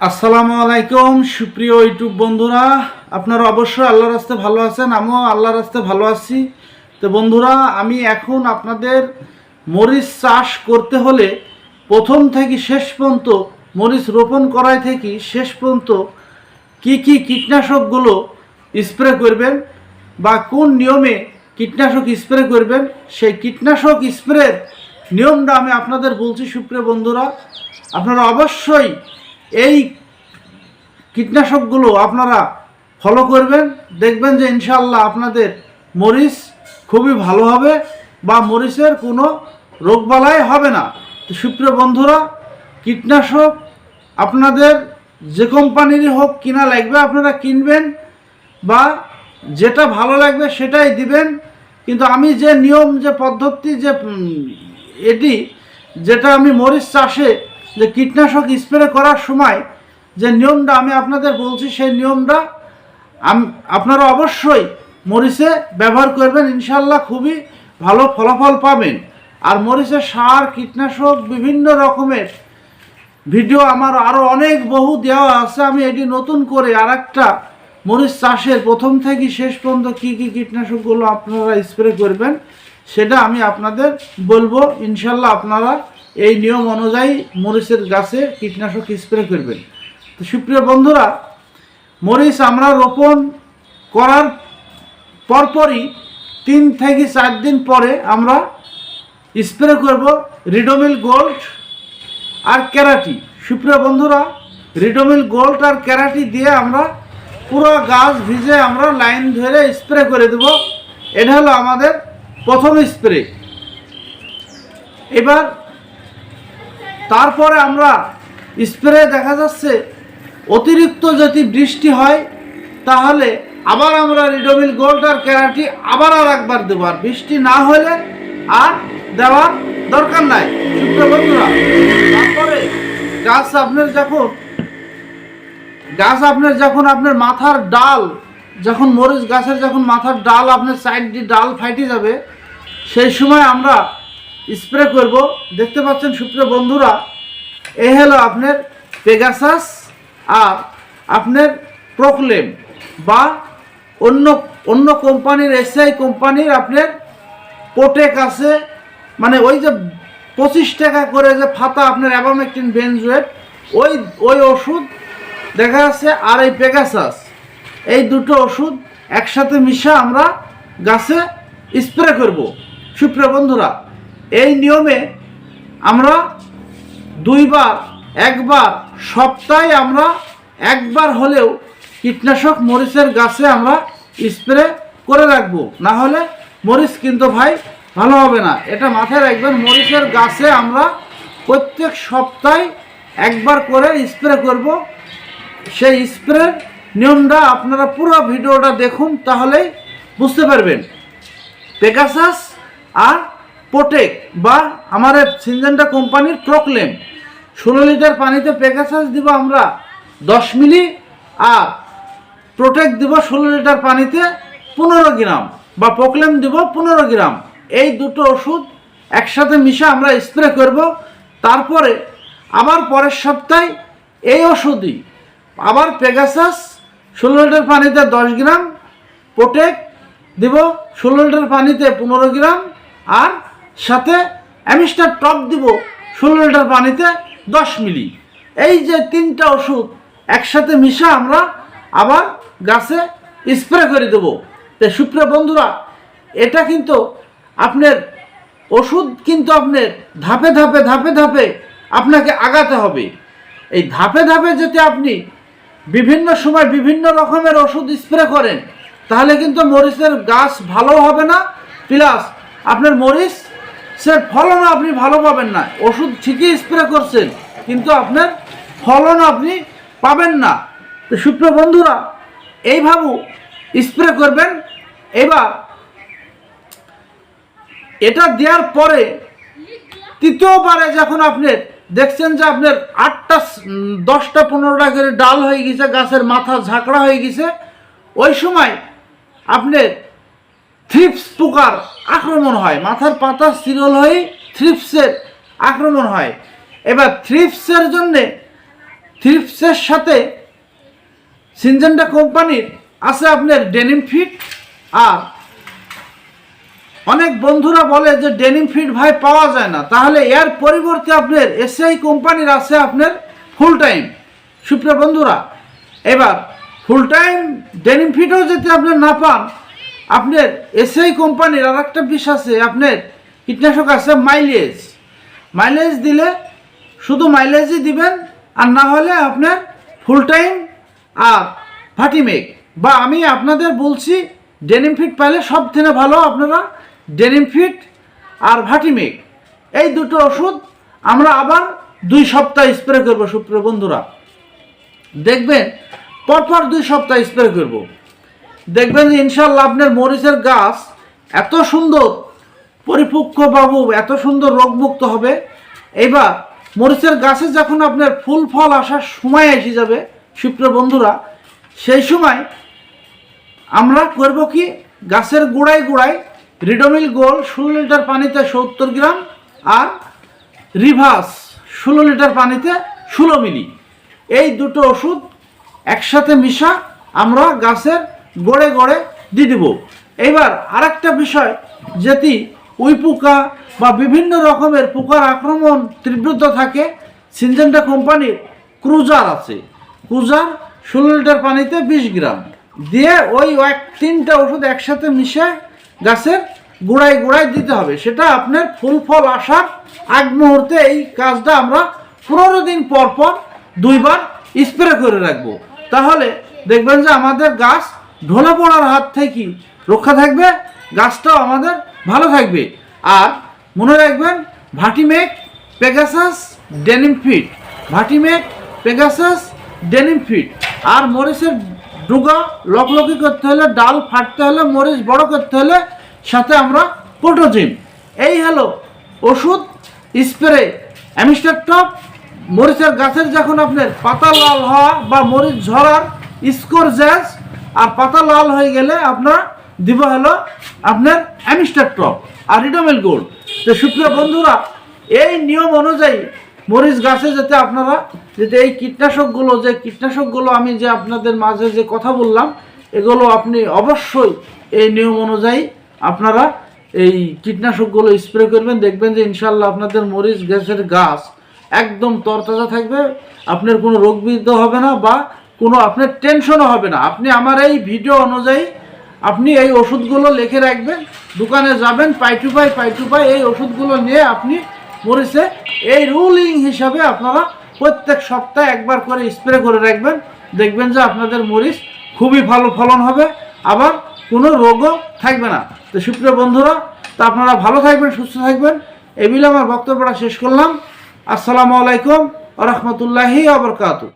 আসসালামু আলাইকুম, সুপ্রিয় ইউটিউব বন্ধুরা। আপনারা অবশ্যই আল্লাহর রাস্তে ভালো আছেন, আমিও আল্লাহর রাস্তে ভালো আছি। তো বন্ধুরা, আমি এখন আপনাদের মরিচ চাষ করতে হলে প্রথম থেকে শেষ পর্যন্ত মরিচ রোপণ করাই থেকে শেষ পর্যন্ত কি কি কীটনাশকগুলো স্প্রে করবেন বা কোন নিয়মে কীটনাশক স্প্রে করবেন, সেই কীটনাশক স্প্রের নিয়মটা আমি আপনাদের বলছি, সুপ্রিয় বন্ধুরা। আপনারা অবশ্যই এই কীটনাশকগুলো আপনারা ফলো করবেন, দেখবেন যে ইনশাল্লাহ আপনাদের মরিচ খুবই ভালো হবে বা মরিচের কোনো রোগবালাই হবে না। তো সুপ্রিয় বন্ধুরা, কীটনাশক আপনাদের যে কোম্পানিরই হোক কিনা লাগবে, আপনারা কিনবেন বা যেটা ভালো লাগবে সেটাই দিবেন। কিন্তু আমি যে নিয়ম, যে পদ্ধতি, যে এটি, যেটা আমি মরিচ চাষে যে কীটনাশক স্প্রে করার সময় যে নিয়মটা আমি আপনাদের বলছি, সেই নিয়মটা আপনারা অবশ্যই মরিচে ব্যবহার করবেন ইনশাল্লাহ খুবই ভালো ফলাফল পাবেন। আর মরিচের সার, কীটনাশক, বিভিন্ন রকমের ভিডিও আমার আরও অনেক বহু দেওয়া আছে। আমি এটি নতুন করে আর একটা মরিচ চাষের প্রথম থেকে শেষ পর্যন্ত কী কী কীটনাশকগুলো আপনারা স্প্রে করবেন, সেটা আমি আপনাদের বলব। ইনশাল্লাহ আপনারা এই নিয়ম অনুযায়ী মরিচের গাছে কীটনাশক স্প্রে করবেন। তো সুপ্রিয় বন্ধুরা, মরিচ আমরা রোপণ করার পরপরই তিন থেকে চার দিন পরে আমরা স্প্রে করব রিডোমিল গোল্ড আর ক্যারাটি। সুপ্রিয় বন্ধুরা, রিডোমিল গোল্ড আর ক্যারাটি দিয়ে আমরা পুরো গাছ ভিজে আমরা লাইন ধরে স্প্রে করে দেব। এটা হলো আমাদের প্রথম স্প্রে। এবার তারপরে আমরা স্প্রে দেখা যাচ্ছে, অতিরিক্ত যদি বৃষ্টি হয়, তাহলে আবার আমরা রিডোমিল গোল্ড আর ক্যারাটি আবার আর একবার দেবো। আর বৃষ্টি না হলে আর দেওয়ার দরকার নাই। বন্ধুরা, তারপরে গাছ আপনার যখন গাছ আপনার যখন আপনার মাথার ডাল, যখন মরিচ গাছের যখন মাথার ডাল আপনার সাইড দিয়ে ডাল ফাইটে যাবে, সেই সময় আমরা স্প্রে করব। দেখতে পাচ্ছেন সুপ্রিয় বন্ধুরা, এ হলো আপনার পেগাসাস আর আপনার প্রোক্লেম বা অন্য অন্য কোম্পানির এসআই কোম্পানির আপনার পোটেক আছে। মানে ওই যে পঁচিশ টাকা করে যে ফাতা আপনার অ্যাবামেকটিন বেনজুয়েট ওই ওই ওষুধ দেখা যাচ্ছে আর এই পেগাসাস এই দুটো ওষুধ একসাথে মিশা আমরা গাছে স্প্রে করব। সুপ্রিয় বন্ধুরা এই নিয়মে আমরা দুইবার, একবার, সপ্তাহে আমরা একবার হলেও কীটনাশক মরিচের গাছে আমরা স্প্রে করে রাখব। না হলে মরিচ কিন্তু ভাই ভালো হবে না। এটা মাথায় রাখবেন, মরিচের গাছে আমরা প্রত্যেক সপ্তাহে একবার করে স্প্রে করব। সেই স্প্রের নিয়মটা আপনারা পুরো ভিডিওটা দেখুন, তাহলেই বুঝতে পারবেন। পেগাসাস আর পোটেক বা আমার সিনজেন্টা কোম্পানির প্রোক্লেম ষোলো লিটার পানিতে পেগাসাস দিব আমরা দশ মিলি আর প্রোটেক দিব ষোলো লিটার পানিতে পনেরো গ্রাম বা প্রোক্লেম দিব পনেরো গ্রাম। এই দুটো ওষুধ একসাথে মিশে আমরা স্প্রে করব। তারপরে আবার পরের সপ্তাহে এই ওষুধই। আবার পেগাসাস ষোলো লিটার পানিতে দশ গ্রাম প্রোটেক দিব ষোলো লিটার পানিতে পনেরো গ্রাম আর সাথে অ্যামিস্টার টপ দিব ষোলো লিটার পানিতে দশ মিলি। এই যে তিনটা ওষুধ একসাথে মিশা আমরা আবার গাছে স্প্রে করে দেবো। তো সুপ্রিয় বন্ধুরা, এটা কিন্তু আপনার ওষুধ কিন্তু আপনার ধাপে ধাপে ধাপে ধাপে আপনাকে আগাতে হবে। এই ধাপে ধাপে যদি আপনি বিভিন্ন সময় বিভিন্ন রকমের ওষুধ স্প্রে করেন, তাহলে কিন্তু মরিচের গাছ ভালো হবে না। প্লাস আপনার মরিচ সে ফলনও আপনি ভালো পাবেন না। ওষুধ ঠিকই স্প্রে করছেন, কিন্তু আপনার ফলন আপনি পাবেন না। তো সুপ্রিয় বন্ধুরা এইভাবে স্প্রে করবেন। এবার এটা দেওয়ার পরে তৃতীয়বারে যখন আপনি দেখছেন যে আপনার আটটা, দশটা, পনেরোটা করে ডাল হয়ে গেছে, গাছের মাথা ঝাঁকড়া হয়ে গেছে, ওই সময় আপনার থ্রিপস পোকার আক্রমণ হয়। মাথার পাতা শিরল হয়ে থ্রিপসের আক্রমণ হয়। এবার থ্রিপসের জন্যে থ্রিপসের সাথে সিনজেন্টা কোম্পানির আছে আপনার ডেনিম ফিট আর অনেক বন্ধুরা বলে যে ডেনিম ফিট ভাই পাওয়া যায় না। তাহলে এর পরিবর্তে আপনার এসআই কোম্পানির আছে আপনার ফুল টাইম সুপ্রিয় বন্ধুরা, এবার ফুল টাইম ডেনিম ফিটও যদি আপনার না পান আপনার এসআই কোম্পানির আর একটা বিষ আছে, আপনার কীটনাশক আছে মাইলেজ। মাইলেজ দিলে শুধু মাইলেজই দিবেন, আর না হলে আপনার ফুল টাইম আর ফাটিমেক বা আমি আপনাদের বলছি ডেনিম ফিট পাইলে সব থেকে ভালো আপনারা ডেনিম ফিট আর ভাটিমেক এই দুটো ওষুধ আমরা আবার দুই সপ্তাহ স্প্রে করব সুপ্রিয় বন্ধুরা। দেখবেন, পরপর দুই সপ্তাহ স্প্রে করব। দেখবেন ইনশাল্লাহ আপনার মরিচের গাছ এত সুন্দর পরিপক্ক বাবু, এত সুন্দর রোগমুক্ত হবে। এইবার মরিচের গাছে যখন আপনার ফুল ফল আসার সময় এসে যাবে সুপ্রিয় বন্ধুরা, সেই সময় আমরা করব কি, গাছের গোড়ায় গোড়ায় রিডোমিল গোল ষোলো লিটার পানিতে সত্তর গ্রাম আর রিভার্স ষোলো লিটার পানিতে ষোলো মিলি। এই দুটো ওষুধ একসাথে মিশা আমরা গাছের গড়ে গড়ে দিয়ে দিব। এইবার আরেকটা বিষয়, যেটি উই পোকা বা বিভিন্ন রকমের পোকার আক্রমণ তীব্রতা থাকে, সিনজেন্টা কোম্পানির ক্রুজার আছে। ক্রুজার ষোলো লিটার পানিতে বিশ গ্রাম। দিয়ে ওই এক, তিনটা ওষুধ একসাথে মিশে গাছের গোড়ায় গোড়ায় দিতে হবে। সেটা আপনার ফুল ফল আসার আগ মুহূর্তে এই কাজটা আমরা পনেরো দিন পর পর দুইবার স্প্রে করে রাখব। তাহলে দেখবেন যে আমাদের গাছ ঢলে পড়ার হাত থেকে রক্ষা থাকবে, গাছটাও আমাদের ভালো থাকবে। আর মনে রাখবেন ভাটিমেক পেগাসাস, ডেনিম ফিট ভাটিমেক পেগাসাস, ডেনিম ফিট আর মরিচের ডুগা লকলকি করতে হলে, ডাল ফাটতে হলে, মরিচ বড় করতে হলে, সাথে আমরা পোটোজিম এই হলো ওষুধ, স্প্রে, অ্যামিস্টার টপ। মরিচের গাছের যখন আপনার পাতা লাল হওয়া বা মরিচ ঝরার স্কোর আর পাতা লাল হয়ে গেলে আপনার দিব হলো আপনার অ্যামিস্টার টপ আর রিডোমেল গোল্ড তো সুপ্রিয় বন্ধুরা, এই নিয়ম অনুযায়ী মরিচ গাছে যাতে আপনারা যাতে এই কীটনাশকগুলো, যে কীটনাশকগুলো আমি যে আপনাদের মাঝে যে কথা বললাম, এগুলো আপনি অবশ্যই এই নিয়ম অনুযায়ী আপনারা এই কীটনাশকগুলো স্প্রে করবেন। দেখবেন যে ইনশাল্লাহ আপনাদের মরিচ গাছের গাছ একদম তরতাজা থাকবে, আপনার কোনো রোগ বিদ্ধ হবে না বা কোনো আপনার টেনশনও হবে না। আপনি আমার এই ভিডিও অনুযায়ী আপনি এই ওষুধগুলো লিখে রাখবেন, দোকানে যাবেন, পাই টু পাই পাই টু পাই, এই ওষুধগুলো নিয়ে আপনি মরিচে এই রুলিং হিসাবে আপনারা প্রত্যেক সপ্তাহে একবার করে স্প্রে করে রাখবেন। দেখবেন যে আপনাদের মরিচ খুবই ভালো ফলন হবে, আবার কোনো রোগও থাকবে না। তো সুপ্রিয় বন্ধুরা, তা আপনারা ভালো থাকবেন, সুস্থ থাকবেন। এই মিলে আমার বক্তব্যটা শেষ করলাম। আসসালামু আলাইকুম রহমতুল্লাহি আবরকাতু